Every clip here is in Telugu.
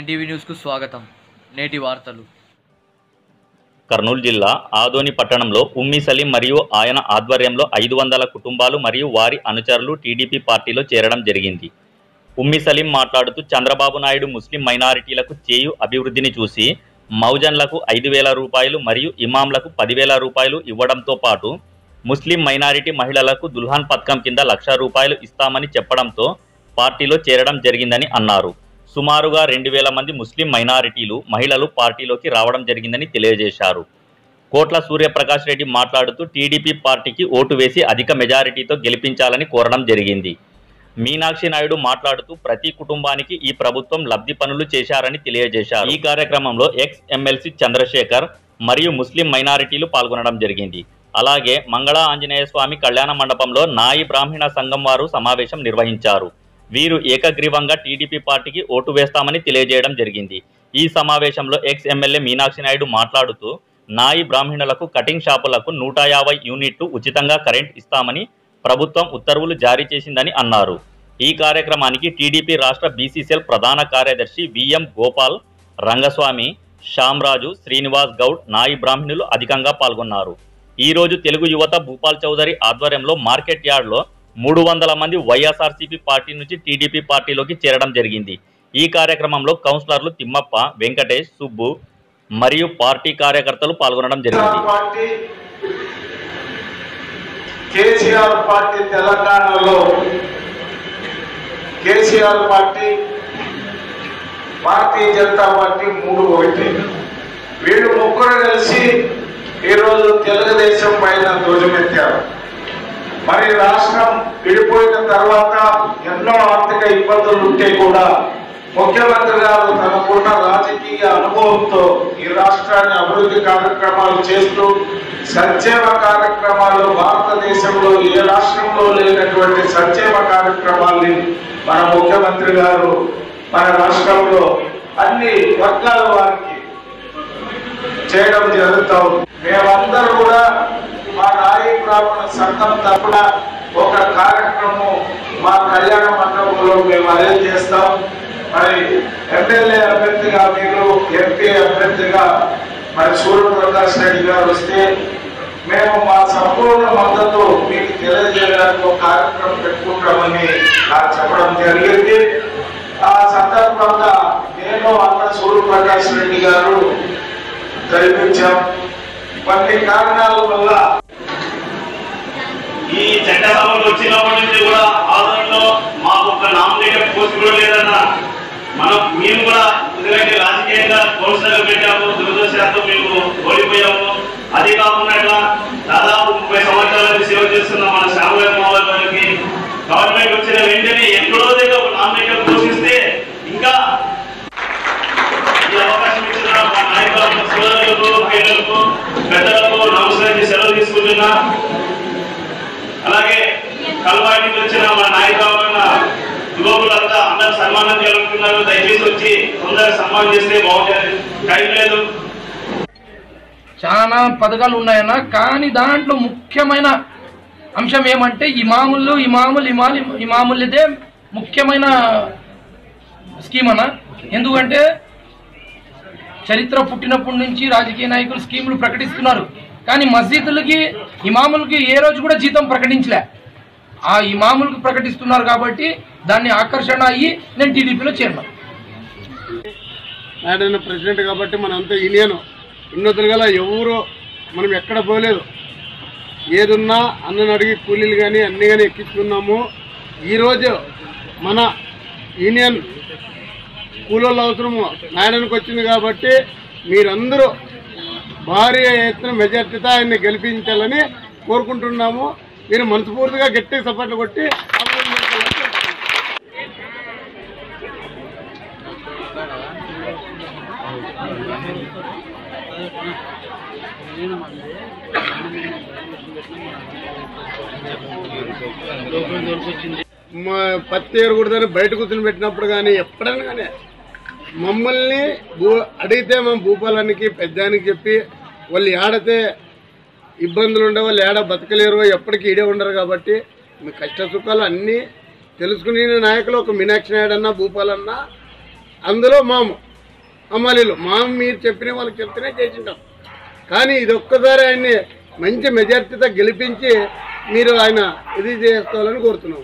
ఎన్టీవీ న్యూస్కు స్వాగతం. నేటి వార్తలు. కర్నూలు జిల్లా ఆదోని పట్టణంలో ఉమ్మి సలీం మరియు ఆయన ఆధ్వర్యంలో ఐదు వందల కుటుంబాలు మరియు వారి అనుచరులు టీడీపీ పార్టీలో చేరడం జరిగింది. ఉమ్మి సలీం మాట్లాడుతూ చంద్రబాబు నాయుడు ముస్లిం మైనారిటీలకు చేయు అభివృద్ధిని చూసి మౌజన్లకు ఐదు వేల రూపాయలు మరియు ఇమాంలకు పదివేల రూపాయలు ఇవ్వడంతో పాటు ముస్లిం మైనారిటీ మహిళలకు దుల్హాన్ పథకం కింద లక్ష రూపాయలు ఇస్తామని చెప్పడంతో పార్టీలో చేరడం జరిగిందని అన్నారు. సుమారుగా రెండు వేల మంది ముస్లిం మైనారిటీలు మహిళలు పార్టీలోకి రావడం జరిగిందని తెలియజేశారు. కోట్ల సూర్యప్రకాష్ రెడ్డి మాట్లాడుతూ టీడీపీ పార్టీకి ఓటు వేసి అధిక మెజారిటీతో గెలిపించాలని కోరడం జరిగింది. మీనాక్షి నాయుడు మాట్లాడుతూ ప్రతి కుటుంబానికి ఈ ప్రభుత్వం లబ్ధి పనులు చేశారని తెలియజేశారు. ఈ కార్యక్రమంలో ఎక్స్ ఎమ్మెల్సీ చంద్రశేఖర్ మరియు ముస్లిం మైనారిటీలు పాల్గొనడం జరిగింది. అలాగే మంగళ ఆంజనేయ స్వామి కళ్యాణ మండపంలో నాయి బ్రాహ్మణ సంఘం వారు సమావేశం నిర్వహించారు. వీరు ఏకగ్రీవంగా టీడీపీ పార్టీకి ఓటు వేస్తామని తెలియజేయడం జరిగింది. ఈ సమావేశంలో ఎక్స్ ఎమ్మెల్యే మీనాక్షి నాయుడు మాట్లాడుతూ నాయి బ్రాహ్మణులకు కటింగ్ షాపులకు నూట యాభై యూనిట్లు ఉచితంగా కరెంట్ ఇస్తామని ప్రభుత్వం ఉత్తర్వులు జారీ చేసిందని అన్నారు. ఈ కార్యక్రమానికి టీడీపీ రాష్ట్ర బీసీసీఎల్ ప్రధాన కార్యదర్శి విఎం గోపాల్ రంగస్వామి శ్యామ్రాజు శ్రీనివాస్ గౌడ్ నాయి బ్రాహ్మణులు అధికంగా పాల్గొన్నారు. ఈ రోజు తెలుగు యువత భూపాల్ చౌదరి ఆధ్వర్యంలో మార్కెట్ యార్డ్లో మూడు వందల మంది వైఎస్ఆర్సీపీ పార్టీ నుంచి టీడీపీ పార్టీలోకి చేరడం జరిగింది. ఈ కార్యక్రమంలో కౌన్సిలర్లు తిమ్మప్ప వెంకటేష్ సుబ్బు మరియు పార్టీ కార్యకర్తలు పాల్గొనడం జరిగింది. కేసీఆర్ పార్టీ తెలంగాణలో కేసీఆర్ పార్టీ భారతీయ జనతా పార్టీ మూడు ఒకటి. వీళ్ళు ముగ్గురు కలిసి ఈరోజు తెలుగుదేశం పైన ధ్వజమెత్తారు. మరి రాష్ట్రం విడిపోయిన తర్వాత ఎన్నో ఆర్థిక ఇబ్బందులు ఉంటే కూడా ముఖ్యమంత్రి గారు తనకున్న రాజకీయ అనుభవంతో ఈ రాష్ట్రాన్ని అభివృద్ధి కార్యక్రమాలు చేస్తూ సంక్షేమ కార్యక్రమాలు భారతదేశంలో ఏ రాష్ట్రంలో లేనటువంటి సంక్షేమ కార్యక్రమాల్ని మన ముఖ్యమంత్రి గారు మన రాష్ట్రంలో అన్ని వర్గాల వారికి చేయడం జరుగుతూ ఉంది. మేమందరూ కూడా మా సంఘం తరపున ఒక కార్యక్రమం మా కళ్యాణ మండపంలో మేము అరేంజ్ చేస్తాం. మరి ఎమ్మెల్యే అభ్యర్థిగా మీరు ఎంపీ అభ్యర్థిగా మరి సూర్యప్రకాష్ రెడ్డి గారు వస్తే మేము మా సంపూర్ణ మద్దతు మీకు తెలియజేయడానికి ఒక కార్యక్రమం పెట్టుకుంటామని నాకు చెప్పడం జరిగింది. ఆ సందర్భంగా నేను అన్న సూర్యప్రకాష్ రెడ్డి గారు జరిపించాం. కొన్ని కారణాల వల్ల ఈ చట్టసభలు వచ్చినప్పటి నుంచి కూడా ఆదరణలో మాకు ఒక నామినేటెడ్ పోస్ట్ కూడా లేదన్న. మనం మేము కూడా ఎందుకంటే రాజకీయంగా కౌన్సిలర్ పెట్టాము దురదృష్టంతో మేము ఓడిపోయాము. అది కాకుండా దాదాపు ముప్పై సంవత్సరాల నుంచి సేవ చేస్తున్న మన శ్యామగారి మావారి గారికి గవర్నమెంట్ వచ్చిన వెంటనే ఎక్కడో దగ్గర ఒక నామినేటెడ్ పోషిస్తే ఇంకా ఈ అవకాశం ఇచ్చిన మా నాయకులకు సోదరులకు మహిళలకు పెద్దలకు నమస్కరించి సెలవు తీసుకుంటున్నా. కల్వాడికి వచ్చిన మా నాయకులైన యువకులంతా అందరూ సన్మానం చేయాలనుకున్నారు దయచేసి వచ్చి తొందరగా సన్మానం చేస్తే బాగుంటుంది. టైం లేదు. చాలా పథకాలు ఉన్నాయన్న కానీ దాంట్లో ముఖ్యమైన అంశం ఏమంటే ఇమాములు ఇమాములు ఇమాలు ఇమాములదే ముఖ్యమైన స్కీమ్ అన్న. ఎందుకంటే చరిత్ర పుట్టినప్పటి నుంచి రాజకీయ నాయకులు స్కీములు ప్రకటిస్తున్నారు. కానీ మసీదులకి ఇమాములకి ఏ రోజు కూడా జీతం ప్రకటించలే. ఆ ఇమాములకు ప్రకటిస్తున్నారు కాబట్టి దాన్ని ఆకర్షణ అయ్యి నేను టీడీపీలో చేరినా ఆయన ప్రెసిడెంట్ కాబట్టి మనంతా యూనియన్ ఉన్నతులు గల ఎవరు మనం ఎక్కడ పోలేదు. ఏదున్నా అన్నని అడిగి కూలీలు కానీ అన్ని కానీ ఎక్కించుకున్నాము. ఈరోజు మన యూనియన్ కూలోళ్ళ అవసరము నాయనకు వచ్చింది కాబట్టి మీరందరూ భారీ ఎత్తున మెజార్టీతో ఆయన్ని గెలిపించాలని కోరుకుంటున్నాము. మీరు మనస్ఫూర్తిగా గట్టి సపోర్ట్లు కొట్టి పత్తి ఏరకూడదని బయట కూర్చొని పెట్టినప్పుడు కానీ ఎప్పుడైనా కానీ మమ్మల్ని భూ అడిగితే మేము భూపాలానికి పెద్దానికి చెప్పి వాళ్ళు ఆడితే ఇబ్బందులు ఉండే ఏడా బతకలేరు ఎప్పటికీ ఈడే ఉండరు కాబట్టి మీ కష్ట సుఖాలు అన్నీ తెలుసుకునే నాయకులు ఒక మీనాక్షి నాయుడు అన్న భూపాలన్న అందులో మాము అమ్మాలీలు మాము మీరు చెప్పిన వాళ్ళకి చెప్తేనే చేసింటాం. కానీ ఇది ఒక్కసారి ఆయన్ని మంచి మెజార్టీతో గెలిపించి మీరు ఆయన ఇది చేసుకోవాలని కోరుతున్నాం.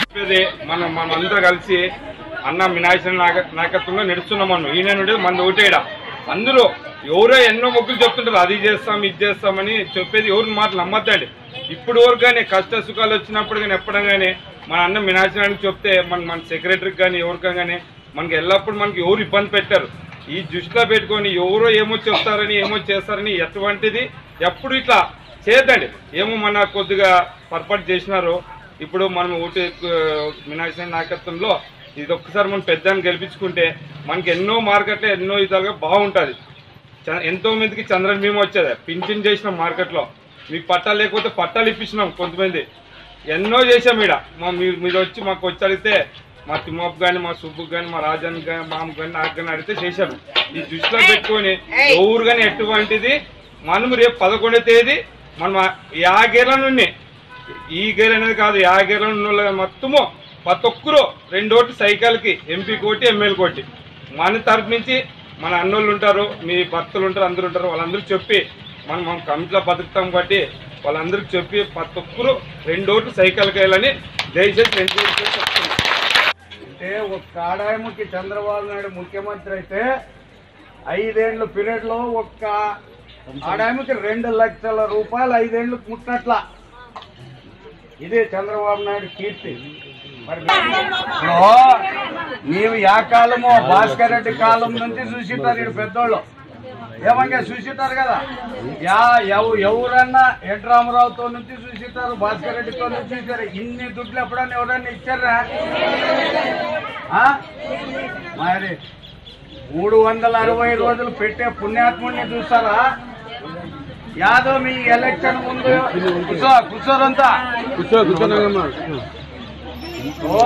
చెప్పేది మనం మనం కలిసి అన్న వినాయక నాయకత్వంలో నడుస్తున్నాం మనం. ఈయన నుండి మన ఓటేయడ. అందరూ ఎవరో ఎన్నో మొక్కులు చెప్తుంటారు అది చేస్తాం ఇది చేస్తామని చెప్పేది ఎవరిని మాటలు నమ్మద్దండి. ఇప్పుడు వరకు కానీ కష్ట సుఖాలు వచ్చినప్పుడు కానీ ఎప్పుడం కానీ మన అన్న మినాచనానికి చెప్తే మన మన సెక్రటరీకి కానీ ఎవరికైనా కానీ మనకి ఎల్లప్పుడు మనకి ఎవరు ఇబ్బంది పెట్టారు. ఈ దృష్టిలో పెట్టుకొని ఎవరో ఏమో చెప్తారని ఏమో చేస్తారని ఎటువంటిది ఎప్పుడు ఇట్లా చేయొద్దండి. ఏమో మన కొద్దిగా పొరపాటు చేసినారు ఇప్పుడు మనం ఓటు వినాయక నాయకత్వంలో ఇది ఒక్కసారి మనం పెద్దని గెలిపించుకుంటే మనకి ఎన్నో మార్కెట్లో ఎన్నో విధాలుగా బాగుంటుంది. ఎంతో మందికి చంద్రన్ బీమా వచ్చేది. పింఛన్ చేసినాం మార్కెట్లో మీకు పట్టాలు లేకపోతే పట్టాలు ఇప్పించినాం కొంతమంది. ఎన్నో చేసాం ఈడ. మా మీరు మీరు వచ్చి మాకు వచ్చి అడిగితే మా తిమ్మకు కానీ మా సుబ్బుకు కానీ మా రాజానికి కానీ మామకు కానీ నాకు కానీ అడిగితే చేశాను ఈ దృష్టిలో పెట్టుకొని ఎవరు కానీ ఎటువంటిది? మనం రేపు పదకొండో తేదీ మనం యాగేళ్ళ నుండి. ఈ గేర్ అనేది కాదు యా గేర్లో ఉన్న వాళ్ళు మొత్తము ప్రతి ఒక్కరు రెండు ఓట్లు సైకిల్కి ఎంపీ కోటి ఎమ్మెల్యే కోటి. మన తరపు నుంచి మన అన్నోళ్ళు ఉంటారు మీ భర్తలు ఉంటారు అందరూ ఉంటారు వాళ్ళందరూ చెప్పి మనం మనం కమిటీలో బతుకుతాం కాబట్టి వాళ్ళందరికీ చెప్పి ప్రతి ఒక్కరు రెండు ఓట్లు సైకిల్కి వెళ్ళని దయచేసి రెండు ఓట్లు చెప్తున్నాం. అంటే ఒక ఆదాయముకి చంద్రబాబు నాయుడు ముఖ్యమంత్రి అయితే ఐదేండ్ల పీరియడ్లో ఒక్క ఆదాయముకి రెండు లక్షల రూపాయలు ఐదేండ్లు ముట్టినట్ల ఇదే చంద్రబాబు నాయుడు కీర్తి. మరి నీవు యా కాలము భాస్కర్ రెడ్డి కాలం నుంచి చూసింటారు ఈడు పెద్దోళ్ళు. ఏమంగా చూసింటారు కదా? యా ఎవ- ఎవరన్నా ఎన్ రామరావుతో నుంచి చూసింటారు భాస్కర్ రెడ్డితో నుంచి చూసారు ఇన్ని దుడ్లు ఎప్పుడన్నా ఎవరన్నా ఇచ్చారా? మరి మూడు వందల అరవై రోజులు పెట్టే పుణ్యాత్ముడిని చూస్తారా? యాదవ్ మీ ఎలక్షన్ ముందు కూర్చో కూర్చోరంతా కూర్చో ఓ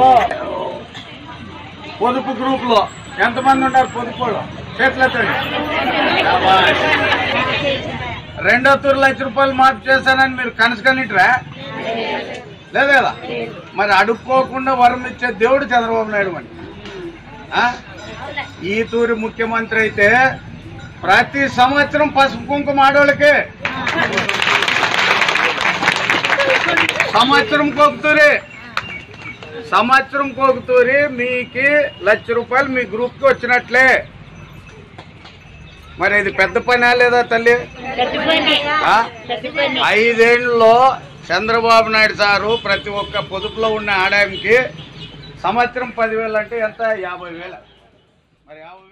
పొదుపు గ్రూప్లో ఎంతమంది ఉన్నారు పొదుపులో? చేతులెత్తండి రెండో తూరు లక్ష రూపాయలు మార్పు చేశానని మీరు కనసుకనిట్రా లేదు కదా? మరి అడుక్కోకుండా వరం ఇచ్చే దేవుడు చంద్రబాబు నాయుడు అని ఈ తూరి ముఖ్యమంత్రి అయితే ప్రతి సంవత్సరం పసుపు కుంకుమ ఆడోళ్ళకి. సంవత్సరం కోకుతూరి సంవత్సరం కోకుతూరి మీకు లక్ష రూపాయలు మీ గ్రూప్కి వచ్చినట్లే. మరి ఇది పెద్ద పని లేదా తల్లి? ఐదేళ్ళలో చంద్రబాబు నాయుడు సారు ప్రతి ఒక్క పొదుపులో ఉన్న ఆదాయంకి సంవత్సరం పదివేలు అంటే ఎంత? యాభై వేల. మరి యాభై